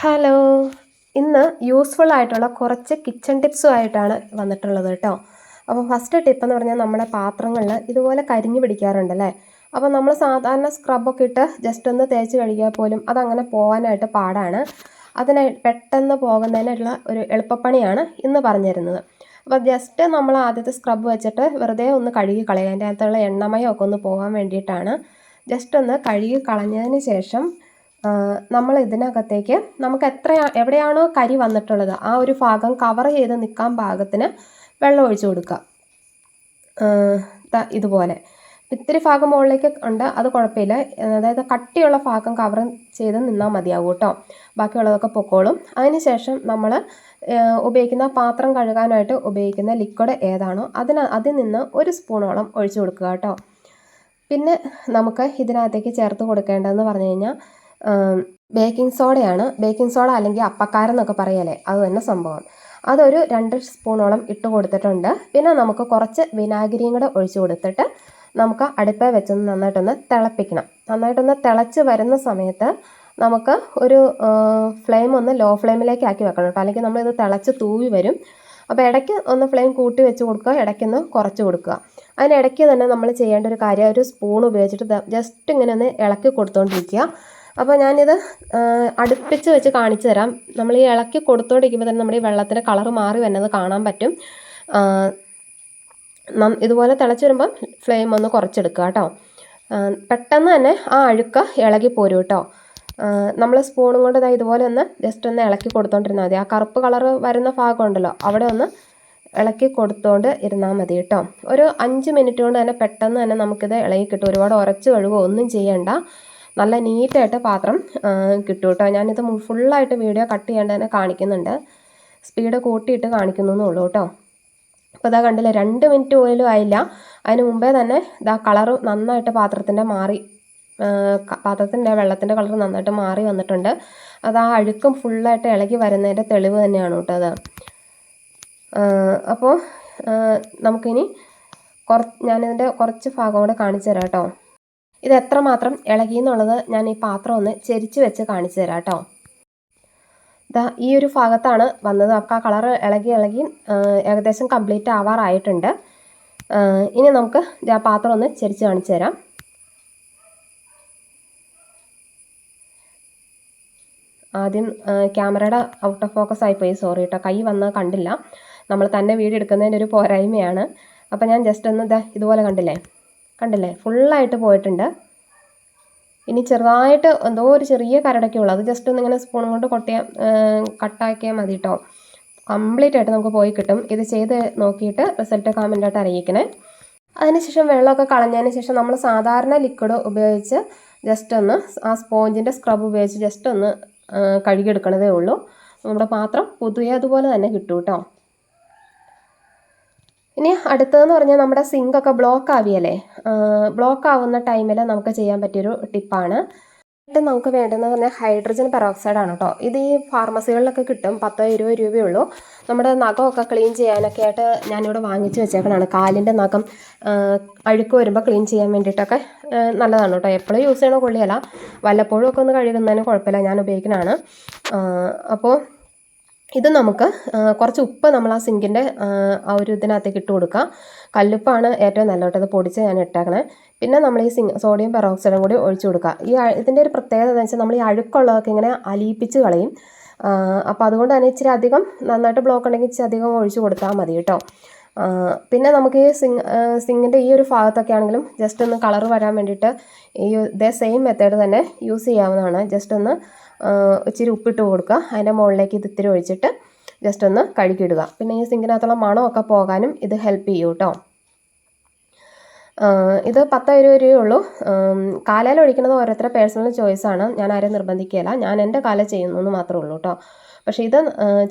Hello. ഇന്ന് useful ആയിട്ടുള്ള കുറച്ച് കിച്ചൺ ടിപ്സും ആയിട്ടാണ് വന്നിട്ടുള്ളത് കേട്ടോ അപ്പോൾ ഫസ്റ്റ് ടിപ്പ് എന്ന് പറഞ്ഞാൽ നമ്മുടെ പാത്രങ്ങളിൽ ഇതുപോലെ കരിഞ്ഞു പിടിക്കാറുണ്ടല്ലേ അപ്പോൾ നമ്മൾ സാധാരണ സ്ക്രബൊക്കെ ഇട്ട് ജസ്റ്റ് ഒന്ന് തേച്ച് കഴുകിയാൽ പോലും അതങ്ങനെ പോകാനായിട്ട് പാടാണ്. അതിന് പെട്ടെന്ന് പോകുന്നതിനുള്ള ഒരു എളുപ്പപ്പണിയാണ് ഇന്ന് പറഞ്ഞു തരുന്നത് അപ്പോൾ ജസ്റ്റ് നമ്മൾ ആദ്യത്തെ സ്ക്രബ് വെച്ചിട്ട് വെറുതെ ഒന്ന് കഴുകി കളയുക. അതിന്റെ അകത്തുള്ള എണ്ണമയമൊക്കെ ഒന്ന് പോകാൻ വേണ്ടിയിട്ടാണ്. ജസ്റ്റ് ഒന്ന് കഴുകി കളഞ്ഞതിന് ശേഷം നമ്മൾ ഇതിനകത്തേക്ക് നമുക്ക് എത്ര എവിടെയാണോ കരി വന്നിട്ടുള്ളത് ആ ഒരു ഭാഗം കവർ ചെയ്ത് നിൽക്കാൻ പാകത്തിന് വെള്ളം ഒഴിച്ചു കൊടുക്കുക. ഇതുപോലെ. ഇത്തിരി ഭാഗം മുകളിലേക്ക് ഉണ്ട് അത് കുഴപ്പമില്ല. അതായത് കട്ടിയുള്ള ഭാഗം കവർ ചെയ്ത് നിന്നാൽ മതിയാവും കേട്ടോ. ബാക്കിയുള്ളതൊക്കെ പൊക്കോളും. അതിനുശേഷം നമ്മൾ ഉപയോഗിക്കുന്ന പാത്രം കഴുകാനായിട്ട് ഉപയോഗിക്കുന്ന ലിക്വിഡ് ഏതാണോ അതിന് അതിൽ നിന്ന് ഒരു സ്പൂണോളം ഒഴിച്ചു കൊടുക്കുക കേട്ടോ. പിന്നെ നമുക്ക് ഇതിനകത്തേക്ക് ചേർത്ത് കൊടുക്കേണ്ടതെന്ന് പറഞ്ഞു കഴിഞ്ഞാൽ ബേക്കിംഗ് സോഡയാണ് ബേക്കിംഗ് സോഡ അല്ലെങ്കിൽ അപ്പക്കാരം എന്നൊക്കെ പറയലേ അത് തന്നെ സംഭവം. അതൊരു രണ്ട് സ്പൂണോളം ഇട്ട് കൊടുത്തിട്ടുണ്ട്. പിന്നെ നമുക്ക് കുറച്ച് വിനാഗിരിയും കൂടെ ഒഴിച്ചു കൊടുത്തിട്ട് നമുക്ക് അടുപ്പേ വെച്ചൊന്ന് നന്നായിട്ടൊന്ന് തിളപ്പിക്കണം. നന്നായിട്ടൊന്ന് തിളച്ച് വരുന്ന സമയത്ത് നമുക്ക് ഒരു ഫ്ലെയിം ഒന്ന് ലോ ഫ്ലെയിമിലേക്ക് ആക്കി വെക്കണം കേട്ടോ. അല്ലെങ്കിൽ നമ്മളിത് തിളച്ച് തൂവി വരും. അപ്പോൾ ഇടയ്ക്ക് ഒന്ന് ഫ്ലെയിം കൂട്ടി വെച്ച് കൊടുക്കുക. ഇടയ്ക്ക് ഒന്ന് കുറച്ച് കൊടുക്കുക. അതിനിടയ്ക്ക് തന്നെ നമ്മൾ ചെയ്യേണ്ട ഒരു കാര്യം ഒരു സ്പൂൺ ഉപയോഗിച്ചിട്ട് ജസ്റ്റ് ഇങ്ങനെ ഒന്ന് ഇളക്കി കൊടുത്തുകൊണ്ടിരിക്കുക അപ്പോൾ ഞാനിത് അടുപ്പിച്ച് വെച്ച് കാണിച്ചു തരാം. നമ്മൾ ഈ ഇളക്കി കൊടുത്തോണ്ടിരിക്കുമ്പോൾ തന്നെ നമ്മുടെ ഈ വെള്ളത്തിന്റെ കളർ മാറി വരുന്നത് കാണാൻ പറ്റും. ഇതുപോലെ തിളച്ച് വരുമ്പം ഫ്ലെയിം ഒന്ന് കുറച്ചെടുക്കുക കേട്ടോ. പെട്ടെന്ന് തന്നെ ആ അഴുക്ക ഇളകി പോരും കേട്ടോ. നമ്മൾ സ്പൂണും കൊണ്ട് ഇതാ ഇതുപോലെ ഒന്ന് ജസ്റ്റ് ഒന്ന് ഇളക്കി കൊടുത്തോണ്ടിരുന്നാൽ മതി. ആ കറുപ്പ് കളർ വരുന്ന ഭാഗം ഉണ്ടല്ലോ അവിടെ ഒന്ന് ഇളക്കി കൊടുത്തോണ്ട് ഇരുന്നാൽ മതി കേട്ടോ. ഒരു അഞ്ച് മിനിറ്റ് കൊണ്ട് തന്നെ പെട്ടെന്ന് തന്നെ നമുക്കിത് ഇളകി കിട്ടും. ഒരുപാട് ഉറച്ച് കഴുകുക ഒന്നും ചെയ്യണ്ട. നല്ല നീറ്റായിട്ട് പാത്രം കിട്ടും കേട്ടോ ഞാനിത് ഫുള്ളായിട്ട് വീഡിയോ കട്ട് ചെയ്യേണ്ട തന്നെ കാണിക്കുന്നുണ്ട്. സ്പീഡ് കൂട്ടിയിട്ട് കാണിക്കുന്നു ഉള്ളൂ കേട്ടോ. അപ്പോൾ ഇതാ കണ്ടില്ല രണ്ട് മിനിറ്റ് പോലും ആയില്ല. അതിന് മുമ്പേ തന്നെ ഇതാ കളറ് നന്നായിട്ട് പാത്രത്തിന്റെ മാറി പാത്രത്തിന്റെ വെള്ളത്തിന്റെ കളർ നന്നായിട്ട് മാറി വന്നിട്ടുണ്ട്. അത് ആ അഴുക്കും ഫുള്ളായിട്ട് ഇളകി വരുന്നതിന്റെ തെളിവ് തന്നെയാണ് കേട്ടോ അത്. അപ്പോൾ നമുക്കിനി കുറ ഞാനിതിന്റെ കുറച്ച് ഭാഗം കൂടെ കാണിച്ചു തരാം കേട്ടോ. ഇത് എത്രമാത്രം ഇളകി എന്നുള്ളത് ഞാൻ ഈ പാത്രം ഒന്ന് ചെരിച്ച് വെച്ച് കാണിച്ചു തരാം കേട്ടോ. ഇതാ ഈ ഒരു ഭാഗത്താണ് വന്നത്. അപ്പോൾ ആ കളർ ഇളകി ഇളകി ഏകദേശം കംപ്ലീറ്റ് ആവാറായിട്ടുണ്ട്. ഇനി നമുക്ക് ആ പാത്രം ഒന്ന് ചെരിച്ച് കാണിച്ചു തരാം. ആദ്യം ക്യാമറയുടെ ഔട്ട് ഓഫ് ഫോക്കസ് ആയിപ്പോയി. സോറി കേട്ടോ കൈ വന്ന് കണ്ടില്ല. നമ്മൾ തന്നെ വീഡിയോ എടുക്കുന്നതിന്റെ ഒരു പോരായ്മയാണ്. അപ്പോൾ ഞാൻ ജസ്റ്റ് ഒന്ന് ഇതാ ഇതുപോലെ കണ്ടില്ലേ? കണ്ടില്ലേ? ഫുള്ളായിട്ട് പോയിട്ടുണ്ട്. ഇനി ചെറുതായിട്ട് എന്തോ ഒരു ചെറിയ കരടൊക്കെ ഉള്ളൂ. അത് ജസ്റ്റ് ഒന്ന് ഇങ്ങനെ സ്പൂൺ കൊണ്ട് കൊട്ടിയാൽ കട്ടാക്കിയാൽ മതി കേട്ടോ കംപ്ലീറ്റ് ആയിട്ട് നമുക്ക് പോയി കിട്ടും. ഇത് ചെയ്ത് നോക്കിയിട്ട് റിസൾട്ട് കമന്റായിട്ട് അറിയിക്കണേ. അതിനുശേഷം വെള്ളമൊക്കെ കളഞ്ഞതിന് ശേഷം നമ്മൾ സാധാരണ ലിക്വിഡ് ഉപയോഗിച്ച് ജസ്റ്റ് ഒന്ന് ആ സ്പോഞ്ചിന്റെ സ്ക്രബ് ഉപയോഗിച്ച് ജസ്റ്റ് ഒന്ന് കഴുകിയെടുക്കണതേ ഉള്ളൂ. നമ്മുടെ പാത്രം പുതിയതുപോലെ തന്നെ കിട്ടും കേട്ടോ ഇനി അടുത്തതെന്ന് പറഞ്ഞാൽ നമ്മുടെ സിങ്കൊക്കെ ബ്ലോക്ക് ആവിയല്ലേ? ബ്ലോക്ക് ആവുന്ന ടൈമിൽ നമുക്ക് ചെയ്യാൻ പറ്റിയൊരു ടിപ്പാണ് എന്നിട്ട് നമുക്ക് വേണ്ടതെന്ന് പറഞ്ഞാൽ ഹൈഡ്രജൻ പെറോക്സൈഡ് ആണ് കേട്ടോ ഇത് ഈ ഫാർമസികളിലൊക്കെ കിട്ടും. പത്തോ ഇരുപത് രൂപയേ ഉള്ളൂ നമ്മുടെ നഖമൊക്കെ ക്ലീൻ ചെയ്യാനൊക്കെ ആയിട്ട് ഞാനിവിടെ വാങ്ങിച്ച് വെച്ചേക്കണാണ്. കാലിന്റെ നഖം അഴുക്ക് വരുമ്പോൾ ക്ലീൻ ചെയ്യാൻ വേണ്ടിയിട്ടൊക്കെ നല്ലതാണ് കേട്ടോ എപ്പോഴും യൂസ് ചെയ്യണ കൊള്ളിയല്ല. വല്ലപ്പോഴും ഒക്കെ ഒന്ന് കഴുകുന്നതിന് കുഴപ്പമില്ല. ഞാൻ ഉപയോഗിക്കുന്നതാണ് അപ്പോൾ ഇത് നമുക്ക് കുറച്ച് ഉപ്പ് നമ്മൾ ആ സിങ്കിന്റെ ആ ഒരു ഇതിനകത്തേക്ക് ഇട്ട് കൊടുക്കുക കല്ലുപ്പാണ് ഏറ്റവും നല്ല കേട്ടത് പൊടിച്ച് ഞാൻ ഇട്ടേക്കണേ. പിന്നെ നമ്മൾ ഈ സിങ് സോഡിയം പെറോക്സൈഡും കൂടി ഒഴിച്ചു കൊടുക്കുക. ഈ ഇതിന്റെ ഒരു പ്രത്യേകത എന്ന് വെച്ചാൽ നമ്മൾ ഈ അഴുക്കുള്ളതൊക്കെ ഇങ്ങനെ അലിയിപ്പിച്ച് കളയും. അപ്പോൾ അതുകൊണ്ട് തന്നെ ഇച്ചിരി അധികം നന്നായിട്ട് ബ്ലോക്ക് ഉണ്ടെങ്കിൽ ഇച്ചിരി അധികം ഒഴിച്ചു കൊടുത്താൽ മതി കേട്ടോ. പിന്നെ നമുക്ക് ഈ സിങ് സിങ്ങിന്റെ ഈ ഒരു ഭാഗത്തൊക്കെ ആണെങ്കിലും ജസ്റ്റ് ഒന്ന് കളർ വരാൻ വേണ്ടിയിട്ട് ഈ ഇതേ സെയിം മെത്തേഡ് തന്നെ യൂസ് ചെയ്യാവുന്നതാണ്. ജസ്റ്റ് ഒന്ന് ഇച്ചിരി ഉപ്പിട്ട് കൊടുക്കുക. അതിന്റെ മുകളിലേക്ക് ഇത് ഇത്തിരി ഒഴിച്ചിട്ട് ജസ്റ്റ് ഒന്ന് കഴുകിയിടുക. പിന്നെ ഈ സിങ്കിനകത്തുള്ള മണമൊക്കെ പോകാനും ഇത് ഹെൽപ്പ് ചെയ്യും കേട്ടോ ഇത് പത്ത് ഇരുപത് രൂപയേ ഉള്ളൂ കാലയിൽ ഒഴിക്കുന്നത് ഓരോരുത്തരുടെ പേഴ്സണൽ ചോയ്സാണ് ഞാൻ ആരെയും നിർബന്ധിക്കുകയില്ല. ഞാൻ എന്റെ കാല ചെയ്യുന്നു എന്ന് മാത്രമേ ഉള്ളൂ കേട്ടോ പക്ഷേ ഇത്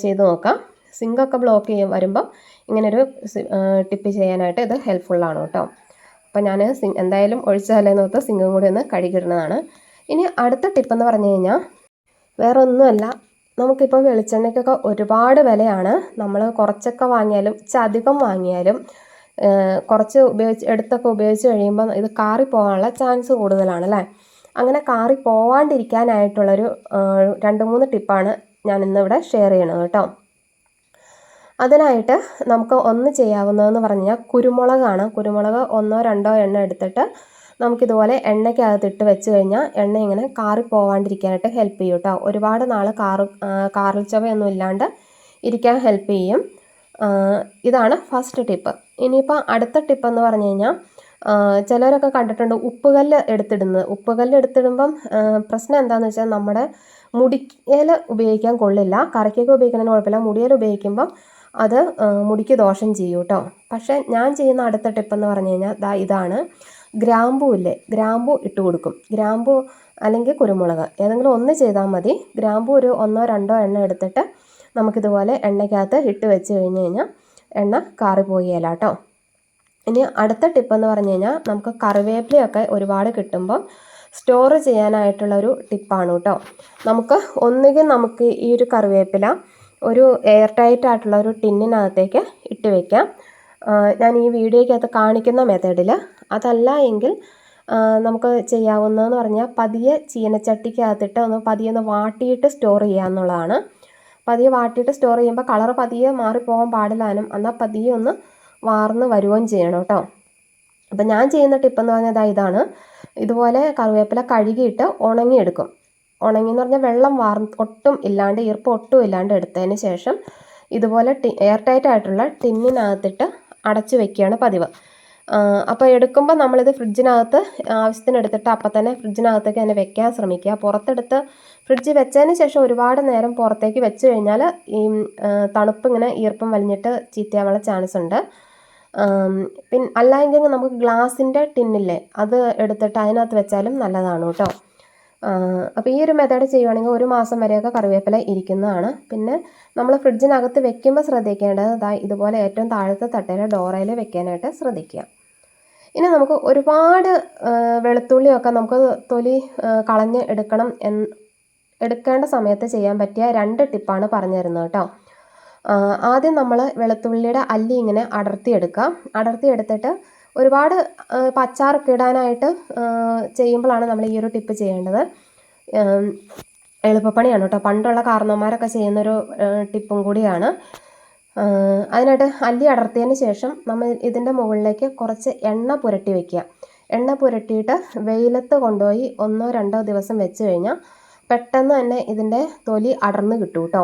ചെയ്ത് നോക്കാം. സിങ്കൊക്കെ ബ്ലോക്ക് ചെയ്യും വരുമ്പം ഇങ്ങനൊരു ടിപ്പ് ചെയ്യാനായിട്ട് ഇത് ഹെൽപ്ഫുള്ളാണ് കേട്ടോ അപ്പം ഞാൻ സിങ് എന്തായാലും ഒഴിച്ചാലേ നോർത്ത് സിങ്കും കൂടി ഒന്ന് കഴുകിയിടുന്നതാണ്. ഇനി അടുത്ത ടിപ്പ് എന്ന് പറഞ്ഞു കഴിഞ്ഞാൽ വേറെ ഒന്നുമല്ല നമുക്കിപ്പോൾ വെളിച്ചെണ്ണയ്ക്കൊക്കെ ഒരുപാട് വിലയാണ്. നമ്മൾ കുറച്ചൊക്കെ വാങ്ങിയാലും ഇച്ചിരി വാങ്ങിയാലും കുറച്ച് ഉപയോഗിച്ച് എടുത്തൊക്കെ ഉപയോഗിച്ച് കഴിയുമ്പോൾ ഇത് കാറിപ്പോകാനുള്ള ചാൻസ് കൂടുതലാണ് അല്ലേ? അങ്ങനെ കാറി പോവാണ്ടിരിക്കാനായിട്ടുള്ളൊരു രണ്ട് മൂന്ന് ടിപ്പാണ് ഞാൻ ഇന്നിവിടെ ഷെയർ ചെയ്യണത് കേട്ടോ. അതിനായിട്ട് നമുക്ക് ഒന്ന് ചെയ്യാവുന്നതെന്ന് പറഞ്ഞാൽ കുരുമുളകാണ്. കുരുമുളക് ഒന്നോ രണ്ടോ എണ്ണ എടുത്തിട്ട് നമുക്കിതുപോലെ എണ്ണയ്ക്കകത്ത് ഇട്ട് വെച്ച് കഴിഞ്ഞാൽ എണ്ണ ഇങ്ങനെ കാറി പോവാണ്ടിരിക്കാനായിട്ട് ഹെൽപ്പ് ചെയ്യും കേട്ടോ ഒരുപാട് നാൾ കാറ് കാറിൽ ചവയൊന്നും ഇല്ലാണ്ട് ഇരിക്കാൻ ഹെൽപ്പ് ചെയ്യും. ഇതാണ് ഫസ്റ്റ് ടിപ്പ് ഇനിയിപ്പോൾ അടുത്ത ടിപ്പ് എന്ന് പറഞ്ഞു കഴിഞ്ഞാൽ ചിലരൊക്കെ കണ്ടിട്ടുണ്ട് ഉപ്പുകല്ല് എടുത്തിടുന്നത്. ഉപ്പുകല്ല് എടുത്തിടുമ്പം പ്രശ്നം എന്താണെന്ന് വെച്ചാൽ നമ്മുടെ മുടിയിൽ ഉപയോഗിക്കാൻ കൊള്ളില്ല. കറിക്കൊക്കെ ഉപയോഗിക്കുന്നതിന് കുഴപ്പമില്ല. മുടിയൽ ഉപയോഗിക്കുമ്പം അത് മുടിക്ക് ദോഷം ചെയ്യും കേട്ടോ പക്ഷേ ഞാൻ ചെയ്യുന്ന അടുത്ത ടിപ്പ് എന്ന് പറഞ്ഞു കഴിഞ്ഞാൽ ഇതാണ്. ഗ്രാമ്പൂ ഇല്ലേ? ഗ്രാമ്പൂ ഇട്ട് കൊടുക്കും. ഗ്രാമ്പൂ അല്ലെങ്കിൽ കുരുമുളക്. ഏതെങ്കിലും ഒന്ന് ചെയ്താൽ മതി. ഗ്രാമ്പൂ ഒരു ഒന്നോ രണ്ടോ എണ്ണ എടുത്തിട്ട് നമുക്കിതുപോലെ എണ്ണയ്ക്കകത്ത് ഇട്ട് വെച്ച് കഴിഞ്ഞ് കഴിഞ്ഞാൽ എണ്ണ കാറി പോവുകയില്ല കേട്ടോ. ഇനി അടുത്ത ടിപ്പെന്ന് പറഞ്ഞു കഴിഞ്ഞാൽ നമുക്ക് കറിവേപ്പിലയൊക്കെ ഒരുപാട് കിട്ടുമ്പോൾ സ്റ്റോർ ചെയ്യാനായിട്ടുള്ള ഒരു ടിപ്പാണ് കേട്ടോ. നമുക്ക് ഒന്നുകിൽ നമുക്ക് ഈ ഒരു കറിവേപ്പില ഒരു എയർ ടൈറ്റ് ആയിട്ടുള്ള ഒരു ടിന്നിനകത്തേക്ക് ഇട്ട് വെക്കാം. ആ, ഞാൻ ഈ വീഡിയോയ്ക്കകത്ത് കാണിക്കുന്ന മെത്തേഡിൽ അതല്ല എങ്കിൽ നമുക്ക് ചെയ്യാവുന്നതെന്ന് പറഞ്ഞാൽ പതിയെ ചീനച്ചട്ടിക്കകത്തിട്ട് ഒന്ന് പതിയെ ഒന്ന് വാട്ടിയിട്ട് സ്റ്റോർ ചെയ്യുക എന്നുള്ളതാണ്. പതിയെ വാട്ടിയിട്ട് സ്റ്റോർ ചെയ്യുമ്പോൾ കളർ പതിയെ മാറിപ്പോകാൻ പാടില്ലാനും എന്നാൽ പതിയെ ഒന്ന് വാർന്ന് വരുകയും ചെയ്യണം കേട്ടോ. അപ്പം ഞാൻ ചെയ്യുന്ന ടിപ്പെന്ന് പറഞ്ഞത് ഇതാണ്. ഇതുപോലെ കറിവേപ്പില കഴുകിയിട്ട് ഉണങ്ങിയെടുക്കും. ഉണങ്ങി എന്ന് പറഞ്ഞാൽ വെള്ളം വാർ ഒട്ടും ഇല്ലാണ്ട് ഈർപ്പം ഒട്ടും ഇല്ലാണ്ട് എടുത്തതിന് ശേഷം ഇതുപോലെ ടി എയർ ടൈറ്റ് ആയിട്ടുള്ള ടിന്നിനകത്തിട്ട് അടച്ചു വെക്കുകയാണ് പതിവ്. അപ്പോൾ എടുക്കുമ്പോൾ നമ്മളിത് ഫ്രിഡ്ജിനകത്ത് ആവശ്യത്തിന് എടുത്തിട്ട് അപ്പം തന്നെ ഫ്രിഡ്ജിനകത്തേക്ക് തന്നെ വെക്കാൻ ശ്രമിക്കുക. പുറത്തെടുത്ത് ഫ്രിഡ്ജ് വെച്ചതിന് ശേഷം ഒരുപാട് നേരം പുറത്തേക്ക് വെച്ച് കഴിഞ്ഞാൽ ഈ തണുപ്പ് ഇങ്ങനെ ഈർപ്പം വലിഞ്ഞിട്ട് ചീത്തയാവാനുള്ള ചാൻസ് ഉണ്ട്. പിന്നെ അല്ലെങ്കിൽ നമുക്ക് ഗ്ലാസിന്റെ ടിന്നില്ലേ അത് എടുത്തിട്ട് അതിനകത്ത് വെച്ചാലും നല്ലതാണ് കേട്ടോ. അപ്പോൾ ഈ ഒരു മെത്തേഡ് ചെയ്യുവാണെങ്കിൽ ഒരു മാസം വരെയൊക്കെ കറിവേപ്പില ഇരിക്കുന്നതാണ്. പിന്നെ നമ്മൾ ഫ്രിഡ്ജിനകത്ത് വെക്കുമ്പോൾ ശ്രദ്ധിക്കേണ്ടത് ഇതുപോലെ ഏറ്റവും താഴത്തെ തട്ടയിൽ ഡോറയിൽ വെക്കാനായിട്ട് ശ്രദ്ധിക്കുക. ഇനി നമുക്ക് ഒരുപാട് വെളുത്തുള്ളിയൊക്കെ നമുക്ക് തൊലി കളഞ്ഞ് എടുക്കണം എന്ന് എടുക്കേണ്ട സമയത്ത് ചെയ്യാൻ പറ്റിയ രണ്ട് ടിപ്പാണ് പറഞ്ഞു തരുന്നത് കേട്ടോ. ആദ്യം നമ്മൾ വെളുത്തുള്ളിയുടെ അല്ലി ഇങ്ങനെ അടർത്തിയെടുക്കുക. അടർത്തിയെടുത്തിട്ട് ഒരുപാട് പച്ചാറൊക്കെ ഇടാനായിട്ട് ചെയ്യുമ്പോഴാണ് നമ്മൾ ഈ ഒരു ടിപ്പ് ചെയ്യേണ്ടത്. എളുപ്പപ്പണിയാണ് കേട്ടോ. പണ്ടുള്ള കാരണവന്മാരൊക്കെ ചെയ്യുന്നൊരു ടിപ്പും കൂടിയാണ്. അതിനായിട്ട് അല്ലി അടർത്തിയതിന് ശേഷം നമ്മൾ ഇതിന്റെ മുകളിലേക്ക് കുറച്ച് എണ്ണ പുരട്ടി വയ്ക്കുക എണ്ണ പുരട്ടിയിട്ട് വെയിലത്ത് കൊണ്ടുപോയി ഒന്നോ രണ്ടോ ദിവസം വെച്ച് കഴിഞ്ഞാൽ പെട്ടെന്ന് തന്നെ ഇതിന്റെ തൊലി അടർന്ന് കിട്ടും കേട്ടോ.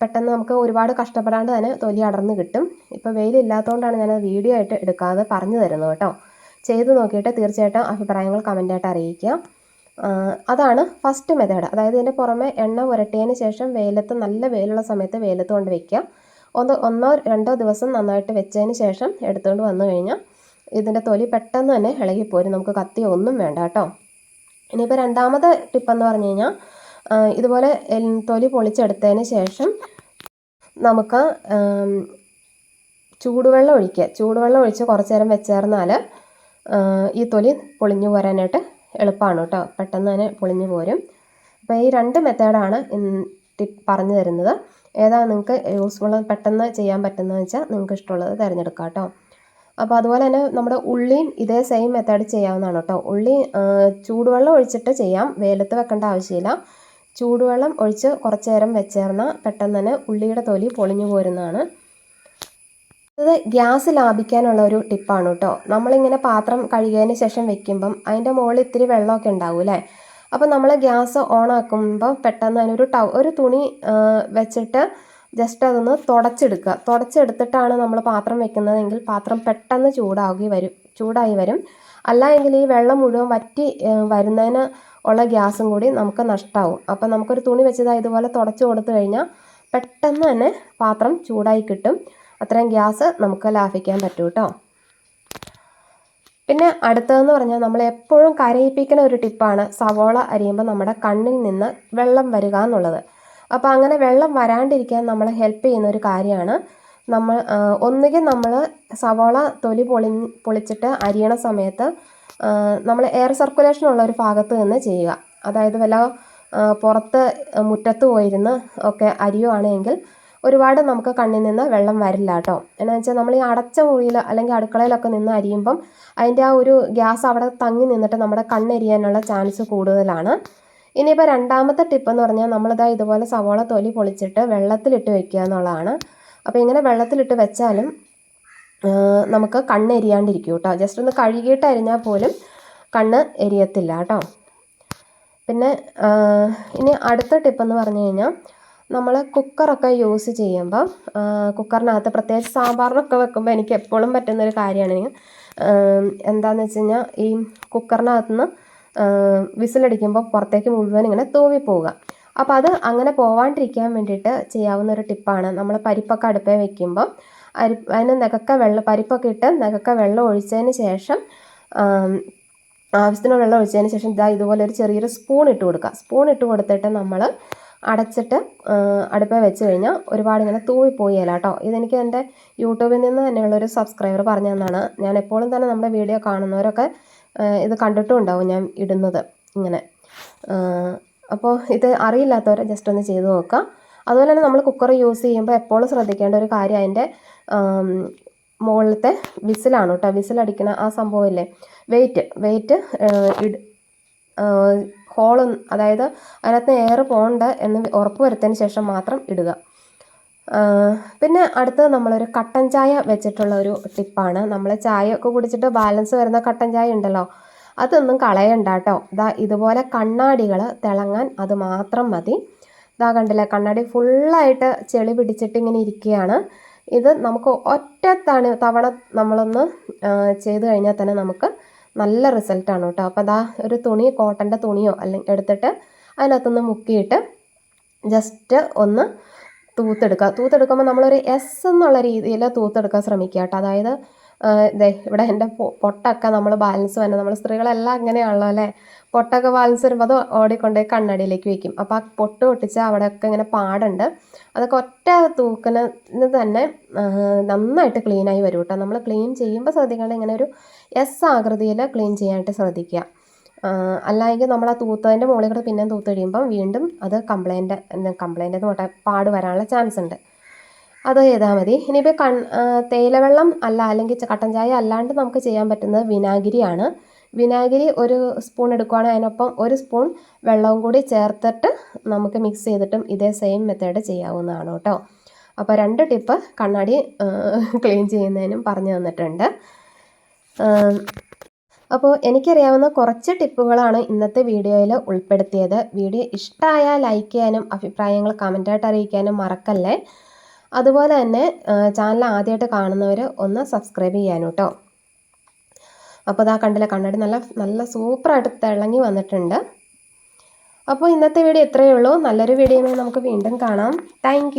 പെട്ടെന്ന് നമുക്ക് ഒരുപാട് കഷ്ടപ്പെടാണ്ട് തന്നെ തൊലി അടർന്ന് കിട്ടും. ഇപ്പോൾ വെയിലില്ലാത്തതുകൊണ്ടാണ് ഞാൻ വീഡിയോ ആയിട്ട് എടുക്കാതെ പറഞ്ഞു തരുന്നത് കേട്ടോ. ചെയ്ത് നോക്കിയിട്ട് തീർച്ചയായിട്ടും അഭിപ്രായങ്ങൾ കമന്റായിട്ട് അറിയിക്കുക. അതാണ് ഫസ്റ്റ് മെത്തേഡ് അതായത് ഇതിന്റെ പുറമെ എണ്ണ പുരട്ടിയതിന് ശേഷം വെയിലത്ത് നല്ല വെയിലുള്ള സമയത്ത് വെയിലത്ത് കൊണ്ട് വയ്ക്കുക ഒന്ന് ഒന്നോ രണ്ടോ ദിവസം നന്നായിട്ട് വെച്ചതിന് ശേഷം എടുത്തുകൊണ്ട് വന്നു കഴിഞ്ഞാൽ ഇതിന്റെ തൊലി പെട്ടെന്ന് തന്നെ ഇളകിപ്പോരും. നമുക്ക് കത്തി ഒന്നും വേണ്ട കേട്ടോ. ഇനിയിപ്പോൾ രണ്ടാമത്തെ ടിപ്പെന്ന് പറഞ്ഞു കഴിഞ്ഞാൽ ഇതുപോലെ തൊലി പൊളിച്ചെടുത്തതിന് ശേഷം നമുക്ക് ചൂടുവെള്ളം ഒഴിക്കുക. ചൂടുവെള്ളം ഒഴിച്ച് കുറച്ച് നേരം വെച്ചേർന്നാൽ ഈ തൊലി പൊളിഞ്ഞു പോരാനായിട്ട് എളുപ്പമാണ് കേട്ടോ. പെട്ടെന്ന് തന്നെ പൊളിഞ്ഞു പോരും. അപ്പോൾ ഈ രണ്ട് മെത്തേഡാണ് പറഞ്ഞു തരുന്നത്. ഏതാണ് നിങ്ങൾക്ക് യൂസ്ഫുൾ പെട്ടെന്ന് ചെയ്യാൻ പറ്റുന്നത് വെച്ചാൽ നിങ്ങൾക്ക് ഇഷ്ടമുള്ളത് തിരഞ്ഞെടുക്കാം കേട്ടോ. അപ്പോൾ അതുപോലെ തന്നെ നമ്മുടെ ഉള്ളിയും ഇതേ സെയിം മെത്തേഡ് ചെയ്യാവുന്നതാണ് കേട്ടോ. ഉള്ളി ചൂടുവെള്ളം ഒഴിച്ചിട്ട് ചെയ്യാം. വെയിലത്ത് വെക്കേണ്ട ആവശ്യമില്ല. ചൂടുവെള്ളം ഒഴിച്ച് കുറച്ച് നേരം വെച്ചേർന്നാൽ പെട്ടെന്ന് തന്നെ ഉള്ളിയുടെ തൊലി പൊളിഞ്ഞു പോരുന്നതാണ്. അത് ഗ്യാസ് ലാഭിക്കാനുള്ള ഒരു ടിപ്പാണ് കേട്ടോ. നമ്മളിങ്ങനെ പാത്രം കഴുകിയതിന് ശേഷം വെക്കുമ്പം അതിന്റെ മുകളിൽ ഇത്തിരി വെള്ളമൊക്കെ ഉണ്ടാവും അല്ലേ? അപ്പോൾ നമ്മൾ ഗ്യാസ് ഓൺ ആക്കുമ്പോൾ പെട്ടെന്ന് അതിനൊരു ടൗ ഒരു തുണി വെച്ചിട്ട് ജസ്റ്റ് അതൊന്ന് തുടച്ചെടുക്കുക. തുടച്ചെടുത്തിട്ടാണ് നമ്മൾ പാത്രം വെക്കുന്നതെങ്കിൽ പാത്രം പെട്ടെന്ന് ചൂടാകി വരും ചൂടായി വരും. അല്ല എങ്കിൽ ഈ വെള്ളം മുഴുവൻ വറ്റി വരുന്നതിന് ഉള്ള ഗ്യാസും കൂടി നമുക്ക് നഷ്ടമാവും അപ്പം നമുക്കൊരു തുണി വെച്ചത് ഇതുപോലെ തുടച്ചു കൊടുത്തു കഴിഞ്ഞാൽ പെട്ടെന്ന് തന്നെ പാത്രം ചൂടായി കിട്ടും. അത്രയും ഗ്യാസ് നമുക്ക് ലാഭിക്കാൻ പറ്റും കേട്ടോ പിന്നെ അടുത്തതെന്ന് പറഞ്ഞാൽ നമ്മൾ എപ്പോഴും കരയിപ്പിക്കുന്ന ഒരു ടിപ്പാണ് സവോള അരിയുമ്പോൾ നമ്മുടെ കണ്ണിൽ നിന്ന് വെള്ളം വരിക എന്നുള്ളത്. അപ്പോൾ അങ്ങനെ വെള്ളം വരാണ്ടിരിക്കാൻ നമ്മളെ ഹെൽപ്പ് ചെയ്യുന്ന ഒരു കാര്യമാണ്. നമ്മൾ ഒന്നുകിൽ നമ്മൾ സവോള തൊലി പൊളി പൊളിച്ചിട്ട് അരിയണ സമയത്ത് നമ്മൾ എയർ സർക്കുലേഷൻ ഉള്ള ഒരു ഭാഗത്ത് നിന്ന് ചെയ്യുക. അതായത് വല്ല പുറത്ത് മുറ്റത്ത് പോയിരുന്ന് ഒക്കെ അരിയുവാണെങ്കിൽ ഒരുപാട് നമുക്ക് കണ്ണിൽ നിന്ന് വെള്ളം വരില്ല കേട്ടോ. എന്നാ വെച്ചാൽ നമ്മൾ ഈ അടച്ച മുറിയിൽ അല്ലെങ്കിൽ അടുക്കളയിലൊക്കെ നിന്ന് അരിയുമ്പം അതിന്റെ ആ ഒരു ഗ്യാസ് അവിടെ തങ്ങി നിന്നിട്ട് നമ്മുടെ കണ്ണെരിയാനുള്ള ചാൻസ് കൂടുതലാണ്. ഇനിയിപ്പോൾ രണ്ടാമത്തെ ടിപ്പ് എന്ന് പറഞ്ഞാൽ നമ്മളിതാ ഇതുപോലെ സവോള തൊലി പൊളിച്ചിട്ട് വെള്ളത്തിലിട്ട് വെക്കുക എന്നുള്ളതാണ്. അപ്പോൾ ഇങ്ങനെ വെള്ളത്തിലിട്ട് വെച്ചാലും നമുക്ക് കണ്ണ് എരിയാണ്ടിരിക്കും കേട്ടോ. ജസ്റ്റ് ഒന്ന് കഴുകിയിട്ട് അരിഞ്ഞാൽ പോലും കണ്ണ് എരിയത്തില്ല കേട്ടോ. പിന്നെ ഇനി അടുത്ത ടിപ്പെന്ന് പറഞ്ഞു കഴിഞ്ഞാൽ നമ്മൾ കുക്കറൊക്കെ യൂസ് ചെയ്യുമ്പോൾ കുക്കറിനകത്ത് പ്രത്യേകിച്ച് സാമ്പാറിനൊക്കെ വെക്കുമ്പോൾ എനിക്ക് എപ്പോഴും പറ്റുന്നൊരു കാര്യമാണ്. എന്താണെന്ന് വെച്ച് കഴിഞ്ഞാൽ ഈ കുക്കറിനകത്ത് നിന്ന് വിസിലടിക്കുമ്പോൾ പുറത്തേക്ക് മുഴുവൻ ഇങ്ങനെ തൂവി പോവുക. അപ്പോൾ അത് അങ്ങനെ പോവാണ്ടിരിക്കാൻ വേണ്ടിയിട്ട് ചെയ്യാവുന്ന ഒരു ടിപ്പാണ് നമ്മൾ പരിപ്പൊക്കെ അടുപ്പേ വെക്കുമ്പോൾ അരി അതിന് നികക്ക വെള്ളം പരിപ്പൊക്കെ ഇട്ട് നികക്ക വെള്ളം ഒഴിച്ചതിന് ശേഷം ആവശ്യത്തിന് വെള്ളം ഒഴിച്ചതിന് ശേഷം ഇതാ ഇതുപോലെ ഒരു ചെറിയൊരു സ്പൂൺ ഇട്ട് കൊടുക്കുക സ്പൂൺ ഇട്ട് കൊടുത്തിട്ട് നമ്മൾ അടച്ചിട്ട് അടുപ്പേ വെച്ച് കഴിഞ്ഞാൽ ഒരുപാട് ഇങ്ങനെ തൂവിപ്പോയില്ല കേട്ടോ ഇതെനിക്ക് എന്റെ യൂട്യൂബിൽ നിന്ന് തന്നെയുള്ളൊരു സബ്സ്ക്രൈബർ പറഞ്ഞു തന്നാണ്. ഞാൻ എപ്പോഴും തന്നെ നമ്മുടെ വീഡിയോ കാണുന്നവരൊക്കെ ഇത് കണ്ടിട്ടും ഉണ്ടാവും ഞാൻ ഇടുന്നത് ഇങ്ങനെ. അപ്പോൾ ഇത് അറിയില്ലാത്തവരെ ജസ്റ്റ് ഒന്ന് ചെയ്ത് നോക്കുക അതുപോലെ തന്നെ നമ്മൾ കുക്കർ യൂസ് ചെയ്യുമ്പോൾ എപ്പോഴും ശ്രദ്ധിക്കേണ്ട ഒരു കാര്യം അതിന്റെ മുകളിലത്തെ വിസിലാണ് കേട്ടോ വിസിലടിക്കണ ആ സംഭവമില്ലേ? വെയിറ്റ് വെയിറ്റ് ഹോൾ അതായത് അതിനകത്ത് എയർ പോകണ്ട എന്ന് ഉറപ്പ് വരുത്തിയതിന് ശേഷം മാത്രം ഇടുക. പിന്നെ അടുത്തത് നമ്മളൊരു കട്ടൻ ചായ വെച്ചിട്ടുള്ള ഒരു ടിപ്പാണ് നമ്മൾ ചായ ഒക്കെ കുടിച്ചിട്ട് ബാലൻസ് വരുന്ന കട്ടൻ ചായ ഉണ്ടല്ലോ അതൊന്നും കളയണ്ട കേട്ടോ ഇതാ ഇതുപോലെ കണ്ണാടികൾ തിളങ്ങാൻ അത് മാത്രം മതി. ഇതാ കണ്ടില്ലേ കണ്ണാടി ഫുള്ളായിട്ട് ചെളി പിടിച്ചിട്ട് ഇങ്ങനെ ഇരിക്കുകയാണ്. ഇത് നമുക്ക് ഒറ്റ തണി തവണ നമ്മളൊന്ന് ചെയ്ത് കഴിഞ്ഞാൽ തന്നെ നമുക്ക് നല്ല റിസൾട്ടാണ് കേട്ടോ. അപ്പോൾ അതാ ഒരു തുണി കോട്ടന്റെ തുണിയോ അല്ലെങ്കിൽ എടുത്തിട്ട് അതിനകത്തൊന്ന് മുക്കിയിട്ട് ജസ്റ്റ് ഒന്ന് തൂത്തെടുക്കുക. തൂത്തെടുക്കുമ്പോൾ നമ്മളൊരു എസ് എന്നുള്ള രീതിയിൽ തൂത്തെടുക്കാൻ ശ്രമിക്കുക കേട്ടോ. അതായത് ഇതേ ഇവിടെ എന്റെ പൊട്ടൊക്കെ നമ്മൾ ബാലൻസ് വന്നെ നമ്മൾ സ്ത്രീകളെല്ലാം അങ്ങനെയാണല്ലോ അല്ലേ? പൊട്ടൊക്കെ ബാലൻസ് വരുമ്പോൾ അത് ഓടിക്കൊണ്ടേ കണ്ണടിയിലേക്ക് വെക്കും. അപ്പോൾ ആ പൊട്ട് പൊട്ടിച്ച് അവിടെയൊക്കെ ഇങ്ങനെ പാടുണ്ട്. അതൊക്കെ ഒറ്റ തൂക്കിന് തന്നെ നന്നായിട്ട് ക്ലീനായി വരും കേട്ടോ. നമ്മൾ ക്ലീൻ ചെയ്യുമ്പോൾ ശ്രദ്ധിക്കേണ്ട ഇങ്ങനെ ഒരു എസ് ആകൃതിയിൽ ക്ലീൻ ചെയ്യാനായിട്ട് ശ്രദ്ധിക്കുക. അല്ലെങ്കിൽ നമ്മൾ ആ തൂത്തതിന്റെ മുകളിൽ കൂടെ പിന്നെ തൂത്ത് കഴിയുമ്പം വീണ്ടും അത് കംപ്ലൈന്റ് കംപ്ലയിന്റ് എന്ന് പറഞ്ഞാൽ പാട് വരാനുള്ള ചാൻസ് ഉണ്ട്. അത് ചെയ്താൽ മതി. ഇനിയിപ്പോൾ കൺ തേയിലവെള്ളം അല്ല അല്ലെങ്കിൽ കട്ടൻ ചായ അല്ലാണ്ട് നമുക്ക് ചെയ്യാൻ പറ്റുന്നത് വിനാഗിരിയാണ്. വിനാഗിരി ഒരു സ്പൂൺ എടുക്കുകയാണെങ്കിൽ അതിനൊപ്പം ഒരു സ്പൂൺ വെള്ളവും കൂടി ചേർത്തിട്ട് നമുക്ക് മിക്സ് ചെയ്തിട്ടും ഇതേ സെയിം മെത്തേഡ് ചെയ്യാവുന്നതാണ് കേട്ടോ. അപ്പോൾ രണ്ട് ടിപ്പ് കണ്ണാടി ക്ലീൻ ചെയ്യുന്നതിനും പറഞ്ഞു തന്നിട്ടുണ്ട്. അപ്പോൾ എനിക്കറിയാവുന്ന കുറച്ച് ടിപ്പുകളാണ് ഇന്നത്തെ വീഡിയോയിൽ ഉൾപ്പെടുത്തിയത്. വീഡിയോ ഇഷ്ടമായാൽ ലൈക്ക് ചെയ്യാനും അഭിപ്രായങ്ങൾ കമന്റായിട്ട് അറിയിക്കാനും മറക്കല്ലേ. അതുപോലെ തന്നെ ചാനൽ ആദ്യമായിട്ട് കാണുന്നവർ ഒന്ന് സബ്സ്ക്രൈബ് ചെയ്യാനും കേട്ടോ അപ്പോൾ ഇതാ കണ്ടില്ല കണ്ണാടി നല്ല നല്ല സൂപ്പറായിട്ട് തിളങ്ങി വന്നിട്ടുണ്ട്. അപ്പോൾ ഇന്നത്തെ വീഡിയോ എത്രയേ ഉള്ളൂ. നല്ലൊരു വീഡിയോ നമുക്ക് വീണ്ടും കാണാം. താങ്ക്